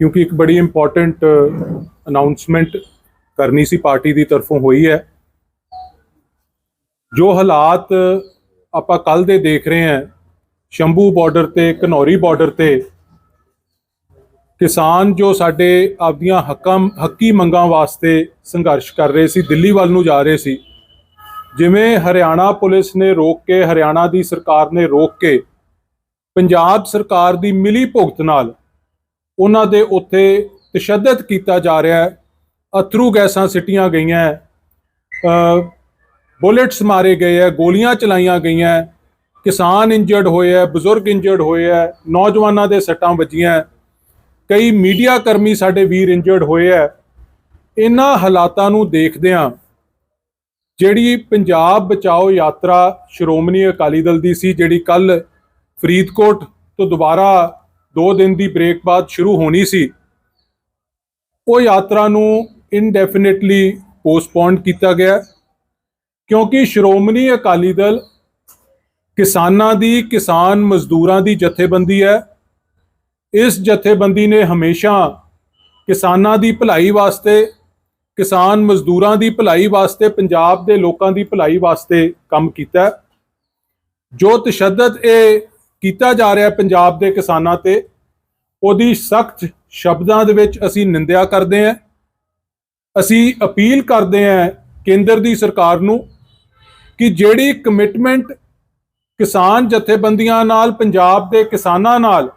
ਕਿਉਂਕਿ ਇੱਕ ਬੜੀ ਇੰਪੋਰਟੈਂਟ ਅਨਾਉਂਸਮੈਂਟ ਕਰਨੀ ਸੀ ਪਾਰਟੀ ਦੀ ਤਰਫੋਂ ਹੋਈ ਹੈ। ਜੋ ਹਾਲਾਤ ਆਪਾਂ ਕੱਲ ਦੇ ਦੇਖ ਰਹੇ ਹਾਂ, ਸ਼ੰਭੂ ਬਾਰਡਰ ਤੇ, ਘਨੌਰੀ ਬਾਰਡਰ ਤੇ, ਕਿਸਾਨ ਜੋ ਸਾਡੇ ਆਪਦੀਆਂ ਹੱਕਾਂ, ਹੱਕੀ ਮੰਗਾਂ ਵਾਸਤੇ ਸੰਘਰਸ਼ ਕਰ ਰਹੇ ਸੀ, ਦਿੱਲੀ ਵੱਲ ਨੂੰ ਜਾ ਰਹੇ ਸੀ, ਜਿਵੇਂ ਹਰਿਆਣਾ ਪੁਲਿਸ ਨੇ ਰੋਕ ਕੇ, ਹਰਿਆਣਾ ਦੀ ਸਰਕਾਰ ਨੇ ਰੋਕ ਕੇ, ਪੰਜਾਬ ਸਰਕਾਰ ਦੀ ਮਿਲੀ ਭੁਗਤ ਨਾਲ ਉਹਨਾਂ ਦੇ ਉੱਤੇ ਤਸ਼ੱਦਦ ਕੀਤਾ ਜਾ ਰਿਹਾ ਹੈ। ਅਥਰੂ ਗੈਸਾਂ ਸਿੱਟੀਆਂ ਗਈਆਂ ਹੈ, ਬੁਲੇਟਸ ਮਾਰੇ ਗਏ ਹੈ ਗੋਲੀਆਂ ਚਲਾਈਆਂ ਗਈਆਂ ਕਿਸਾਨ ਇੰਜਰਡ ਹੋਏ ਹੈ ਬਜ਼ੁਰਗ ਇੰਜਰਡ ਹੋਏ ਹੈ ਨੌਜਵਾਨਾਂ ਦੇ ਸੱਟਾਂ ਵੱਜੀਆਂ ਕਈ ਮੀਡੀਆ ਕਰਮੀ ਸਾਡੇ ਵੀਰ ਇੰਜਰਡ ਹੋਏ ਹੈ। ਇਹਨਾਂ ਹਾਲਾਤਾਂ ਨੂੰ ਦੇਖਦਿਆਂ ਜਿਹੜੀ ਪੰਜਾਬ ਬਚਾਓ ਯਾਤਰਾ ਸ਼੍ਰੋਮਣੀ ਅਕਾਲੀ ਦਲ ਦੀ ਸੀ ਜਿਹੜੀ ਕੱਲ ਫਰੀਦਕੋਟ ਤੋਂ ਦੁਬਾਰਾ 2 ਦਿਨ ਦੀ ਬ੍ਰੇਕ ਬਾਅਦ ਸ਼ੁਰੂ ਹੋਣੀ ਸੀ। ਉਹ ਯਾਤਰਾ ਨੂੰ ਇਨਡੈਫੀਨਿਟਲੀ ਪੋਸਟਪੋਨ ਕੀਤਾ ਗਿਆ ਕਿਉਂਕਿ ਸ਼੍ਰੋਮਣੀ ਅਕਾਲੀ ਦਲ ਕਿਸਾਨਾਂ ਦੀ, ਕਿਸਾਨ ਮਜ਼ਦੂਰਾਂ ਦੀ ਜਥੇਬੰਦੀ ਹੈ। ਇਸ ਜਥੇਬੰਦੀ ਨੇ ਹਮੇਸ਼ਾ ਕਿਸਾਨਾਂ ਦੀ ਭਲਾਈ ਵਾਸਤੇ, ਕਿਸਾਨ ਮਜ਼ਦੂਰਾਂ ਦੀ ਭਲਾਈ ਵਾਸਤੇ, ਪੰਜਾਬ ਦੇ ਲੋਕਾਂ ਦੀ ਭਲਾਈ ਵਾਸਤੇ ਕੰਮ ਕੀਤਾ ਜੋ ਤਸ਼ੱਦਦ ਇਹ ਕੀਤਾ ਜਾ ਰਿਹਾ ਪੰਜਾਬ ਦੇ ਕਿਸਾਨਾਂ ਤੇ ਉਹਦੀ ਸਖਤ ਸ਼ਬਦਾਂ ਦੇ ਵਿੱਚ ਅਸੀਂ ਨਿੰਦਿਆ ਕਰਦੇ ਹਾਂ। ਅਸੀਂ ਅਪੀਲ ਕਰਦੇ ਹਾਂ ਕੇਂਦਰ ਦੀ ਸਰਕਾਰ ਨੂੰ ਕਿ ਜਿਹੜੀ ਕਮਿਟਮੈਂਟ ਕਿਸਾਨ ਜਥੇਬੰਦੀਆਂ ਨਾਲ, ਪੰਜਾਬ ਦੇ ਕਿਸਾਨਾਂ ਨਾਲ,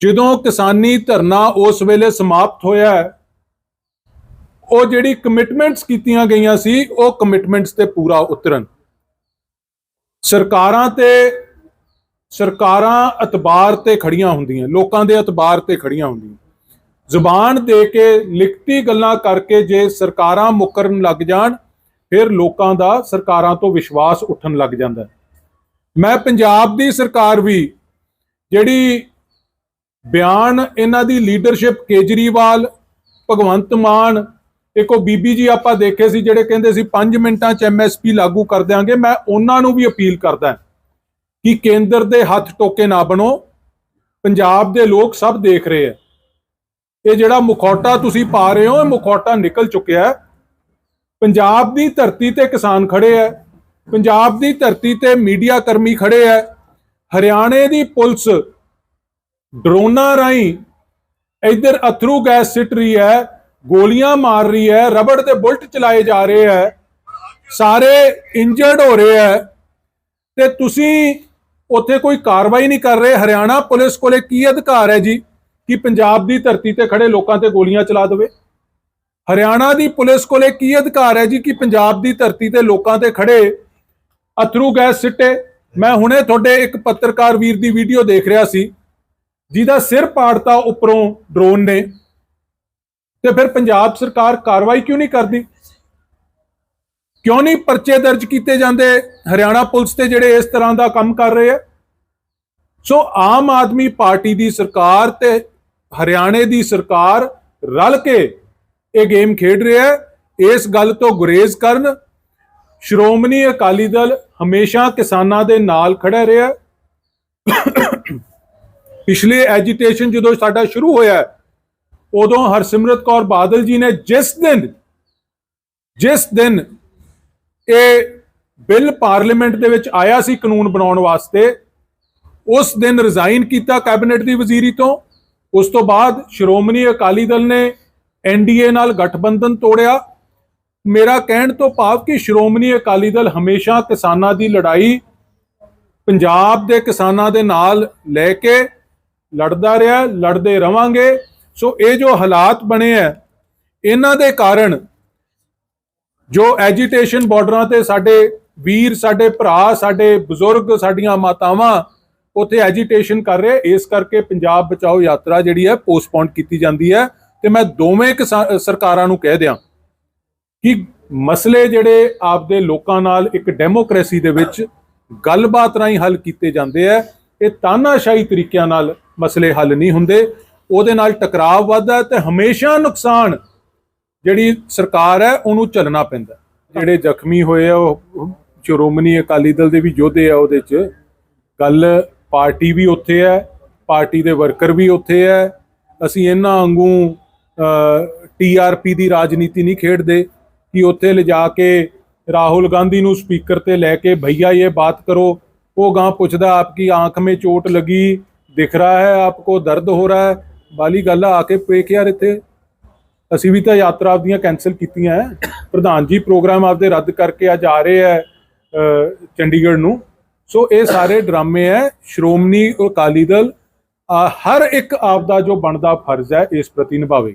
ਜਦੋਂ ਕਿਸਾਨੀ ਧਰਨਾ ਉਸ ਵੇਲੇ ਸਮਾਪਤ ਹੋਇਆ ਉਹ ਜਿਹੜੀ ਕਮਿਟਮੈਂਟਸ ਕੀਤੀਆਂ ਗਈਆਂ ਸੀ, ਉਹ ਕਮਿਟਮੈਂਟਸ ਤੇ ਪੂਰਾ ਉਤਰਨ। ਸਰਕਾਰਾਂ ਤੇ ਸਰਕਾਰਾਂ ਅਤਬਾਰ ਤੇ ਖੜੀਆਂ ਹੁੰਦੀਆਂ, ਲੋਕਾਂ ਦੇ ਅਤਬਾਰ ਤੇ ਖੜੀਆਂ ਹੁੰਦੀਆਂ। ਜ਼ੁਬਾਨ ਦੇ ਕੇ ਲਿਖਤੀ ਗੱਲਾਂ ਕਰਕੇ ਜੇ ਸਰਕਾਰਾਂ ਮੁਕਰਨ ਲੱਗ ਜਾਣ, ਫਿਰ ਲੋਕਾਂ ਦਾ ਸਰਕਾਰਾਂ ਤੋਂ ਵਿਸ਼ਵਾਸ ਉੱਠਣ ਲੱਗ ਜਾਂਦਾ। ਮੈਂ ਪੰਜਾਬ ਦੀ ਸਰਕਾਰ ਵੀ, ਜਿਹੜੀ ਬਿਆਨ ਇਹਨਾਂ ਦੀ ਲੀਡਰਸ਼ਿਪ ਕੇਜਰੀਵਾਲ, ਭਗਵੰਤ ਮਾਨ, ਇੱਕ ਉਹ ਬੀਬੀ ਜੀ ਆਪਾਂ ਦੇਖੇ ਸੀ ਜਿਹੜੇ ਕਹਿੰਦੇ ਸੀ 5 ਮਿੰਟਾਂ 'ਚ ਐਮਐਸਪੀ ਲਾਗੂ ਕਰ ਦਿਆਂਗੇ, ਮੈਂ ਉਹਨਾਂ ਨੂੰ ਵੀ ਅਪੀਲ ਕਰਦਾ। ਕਿ ਕੇਂਦਰ ਦੇ ਹੱਥ ਟੋਕੇ ਨਾ ਬਣੋ। ਪੰਜਾਬ ਦੇ ਲੋਕ ਸਭ ਦੇਖ ਰਹੇ ਆ ਇਹ ਜਿਹੜਾ ਮੁਖੌਟਾ ਤੁਸੀਂ ਪਾ ਰਹੇ ਹੋ, ਇਹ ਮੁਖੌਟਾ ਨਿਕਲ ਚੁੱਕਿਆ ਹੈ। ਪੰਜਾਬ ਦੀ ਧਰਤੀ ਤੇ ਕਿਸਾਨ ਖੜੇ ਹੈ। ਪੰਜਾਬ ਦੀ ਧਰਤੀ ਤੇ ਮੀਡੀਆ ਕਰਮੀ ਖੜੇ ਹੈ। ਹਰਿਆਣੇ ਦੀ ਪੁਲਿਸ ਡਰੋਨਾਂ ਰਾਹੀਂ ਇੱਧਰ ਅਥਰੂ ਗੈਸ ਸਿੱਟ ਰਹੀ ਹੈ, ਗੋਲੀਆਂ ਮਾਰ ਰਹੀ ਹੈ, ਰਬੜ ਦੇ ਬੁਲਟ ਚਲਾਏ ਜਾ ਰਹੇ ਹੈ। ਸਾਰੇ ਇੰਜਰਡ ਹੋ ਰਹੇ ਹੈ। ਤੇ ਤੁਸੀਂ ਉੱਥੇ ਕੋਈ ਕਾਰਵਾਈ ਨਹੀਂ ਕਰ ਰਹੇ। ਹਰਿਆਣਾ ਪੁਲਿਸ ਕੋਲੇ ਕੀ ਅਧਿਕਾਰ ਹੈ ਜੀ? ਕਿ ਪੰਜਾਬ ਦੀ ਧਰਤੀ ਤੇ ਖੜੇ ਲੋਕਾਂ ਤੇ ਗੋਲੀਆਂ ਚਲਾ ਦੇਵੇ? ਹਰਿਆਣਾ ਦੀ ਪੁਲਿਸ ਕੋਲੇ ਕੀ ਅਧਿਕਾਰ ਹੈ ਜੀ ਕਿ ਪੰਜਾਬ ਦੀ ਧਰਤੀ ਤੇ ਲੋਕਾਂ ਤੇ ਖੜੇ ਅਥਰੂ ਗੈਸ ਸਿੱਟੇ? ਮੈਂ ਹੁਣੇ ਤੁਹਾਡੇ ਇੱਕ ਪੱਤਰਕਾਰ ਵੀਰ ਦੀ ਵੀਡੀਓ ਦੇਖ ਰਿਹਾ ਸੀ। ਜਿਹਦਾ ਸਿਰ ਪਾੜਤਾ ਉੱਪਰੋਂ ਡਰੋਨ ਨੇ। ਤੇ ਫਿਰ ਪੰਜਾਬ ਸਰਕਾਰ ਕਾਰਵਾਈ ਕਿਉਂ ਨਹੀਂ ਕਰਦੀ? ਕਿਉਂ ਨਹੀਂ ਪਰਚੇ ਦਰਜ ਕੀਤੇ ਜਾਂਦੇ? ਹਰਿਆਣਾ ਪੁਲਿਸ ਤੇ ਜਿਹੜੇ ਇਸ ਤਰ੍ਹਾਂ ਦਾ ਕੰਮ ਕਰ ਰਹੇ ਆ। ਸੋ ਆਮ ਆਦਮੀ ਪਾਰਟੀ ਦੀ ਸਰਕਾਰ ਤੇ ਹਰਿਆਣੇ ਦੀ ਸਰਕਾਰ ਰਲ ਕੇ ਇਹ ਗੇਮ ਖੇਡ ਰਿਹਾ ਹੈ। ਇਸ ਗੱਲ ਤੋਂ ਗੁਰੇਜ਼ ਕਰਨ ਸ਼੍ਰੋਮਣੀ ਅਕਾਲੀ ਦਲ ਹਮੇਸ਼ਾ ਕਿਸਾਨਾਂ ਦੇ ਨਾਲ ਖੜਾ ਰਿਹਾ ਹੈ। ਪਿਛਲੇ ਐਜੀਟੇਸ਼ਨ ਜਦੋਂ ਸਾਡਾ ਸ਼ੁਰੂ ਹੋਇਆ ਉਦੋਂ ਹਰਸਿਮਰਤ ਕੌਰ ਬਾਦਲ ਜੀ ਨੇ ਜਿਸ ਦਿਨ ਜਿਸ ਦਿਨ ਇਹ ਬਿੱਲ ਪਾਰਲੀਮੈਂਟ ਦੇ ਵਿੱਚ ਆਇਆ ਸੀ ਕਾਨੂੰਨ ਬਣਾਉਣ ਵਾਸਤੇ, ਉਸ ਦਿਨ ਰਿਜ਼ਾਈਨ ਕੀਤਾ ਕੈਬਨਿਟ ਦੀ ਵਜ਼ੀਰੀ ਤੋਂ, ਉਸ ਤੋਂ ਬਾਅਦ ਸ਼੍ਰੋਮਣੀ ਅਕਾਲੀ ਦਲ ਨੇ ਐਨਡੀਏ ਨਾਲ ਗਠਬੰਧਨ ਤੋੜਿਆ। ਮੇਰਾ ਕਹਿਣ ਤੋਂ ਭਾਵ ਕਿ ਸ਼੍ਰੋਮਣੀ ਅਕਾਲੀ ਦਲ ਹਮੇਸ਼ਾ ਕਿਸਾਨਾਂ ਦੀ ਲੜਾਈ, ਪੰਜਾਬ ਦੇ ਕਿਸਾਨਾਂ ਦੇ ਨਾਲ ਲੈ ਕੇ ਲੜਦਾ ਰਿਹਾ, ਲੜਦੇ ਰਵਾਂਗੇ। ਸੋ ਇਹ ਜੋ ਹਾਲਾਤ ਬਣੇ ਆ ਇਹਨਾਂ ਦੇ ਕਾਰਨ ਜੋ ਐਜੀਟੇਸ਼ਨ ਬਾਰਡਰਾਂ ਤੇ ਸਾਡੇ ਵੀਰ, ਸਾਡੇ ਭਰਾ, ਸਾਡੇ ਬਜ਼ੁਰਗ, ਸਾਡੀਆਂ ਮਾਤਾਵਾਂ ਉੱਥੇ ਐਜੀਟੇਸ਼ਨ ਕਰ ਰਹੇ, ਇਸ ਕਰਕੇ ਪੰਜਾਬ ਬਚਾਓ ਯਾਤਰਾ ਜਿਹੜੀ ਹੈ ਪੋਸਟਪੋਨ ਕੀਤੀ ਜਾਂਦੀ ਹੈ ਤੇ ਮੈਂ ਦੋਵੇਂ ਕਿਸਾ- ਸਰਕਾਰਾਂ ਨੂੰ ਕਹਿ ਦਿਆਂ ਕਿ ਮਸਲੇ ਜਿਹੜੇ ਆਪਦੇ ਲੋਕਾਂ ਨਾਲ ਇੱਕ ਡੈਮੋਕ੍ਰੇਸੀ ਦੇ ਵਿੱਚ ਗੱਲਬਾਤ ਰਾਹੀਂ ਹੱਲ ਕੀਤੇ ਜਾਂਦੇ ਆ ਇਹ ਤਾਨਾਸ਼ਾਹੀ ਤਰੀਕਿਆਂ ਨਾਲ ਮਸਲੇ ਹੱਲ ਨਹੀਂ ਹੁੰਦੇ, ਉਹਦੇ ਨਾਲ ਟਕਰਾਅ ਵੱਧਦਾ ਹੈ ਤੇ ਹਮੇਸ਼ਾ ਨੁਕਸਾਨ ਜਿਹੜੀ ਸਰਕਾਰ ਹੈ, ਉਹਨੂੰ ਚੱਲਣਾ ਪੈਂਦਾ। ਜਿਹੜੇ ਜ਼ਖਮੀ ਹੋਏ ਆ, ਉਹ ਸ਼੍ਰੋਮਣੀ ਅਕਾਲੀ ਦਲ ਦੇ ਵੀ ਯੋਧੇ ਆ ਉਹਦੇ 'ਚ। ਗੱਲ ਪਾਰਟੀ ਵੀ ਉੱਥੇ ਹੈ, ਪਾਰਟੀ ਦੇ ਵਰਕਰ ਵੀ ਉੱਥੇ ਹੈ। ਅਸੀਂ ਇਹਨਾਂ ਵਾਂਗੂ ਟੀਆਰਪੀ ਦੀ ਰਾਜਨੀਤੀ ਨਹੀਂ ਖੇਡਦੇ। ਕਿ ਉੱਥੇ ਲਿਜਾ ਕੇ ਰਾਹੁਲ ਗਾਂਧੀ ਨੂੰ ਸਪੀਕਰ ਤੇ ਲੈ ਕੇ, ਭਈਆ, ਇਹ ਬਾਤ ਕਰੋ। ਉਹ ਗਾਂ ਪੁੱਛਦਾ ਆਪਕੀ ਆਂਖ ਮੇ ਚੋਟ ਲੱਗੀ, ਦਿਖ ਰਹਾ ਹੈ ਆਪਕੋ ਦਰਦ ਹੋ ਰਹਾ ਹੈ। ਵਾਲੀ ਗੱਲ ਆ ਕੇ ਪੇਕ ਯਾਰ ਇੱਥੇ। ਅਸੀਂ ਵੀ ਤਾਂ ਯਾਤਰਾ ਆਪਦੀਆਂ ਕੈਨਸਲ ਕੀਤੀਆਂ ਹੈ ਪ੍ਰਧਾਨ ਜੀ ਪ੍ਰੋਗਰਾਮ ਆਪਦੇ ਰੱਦ ਕਰਕੇ ਅੱਜ ਆ ਰਹੇ ਹੈ ਚੰਡੀਗੜ੍ਹ ਨੂੰ। ਸੋ ਇਹ ਸਾਰੇ ਡਰਾਮੇ ਹੈ ਸ਼੍ਰੋਮਣੀ ਅਕਾਲੀ ਦਲ ਹਰ ਇੱਕ ਆਪਦਾ ਜੋ ਬਣਦਾ ਫਰਜ਼ ਹੈ ਇਸ ਪ੍ਰਤੀ ਨਿਭਾਵੇ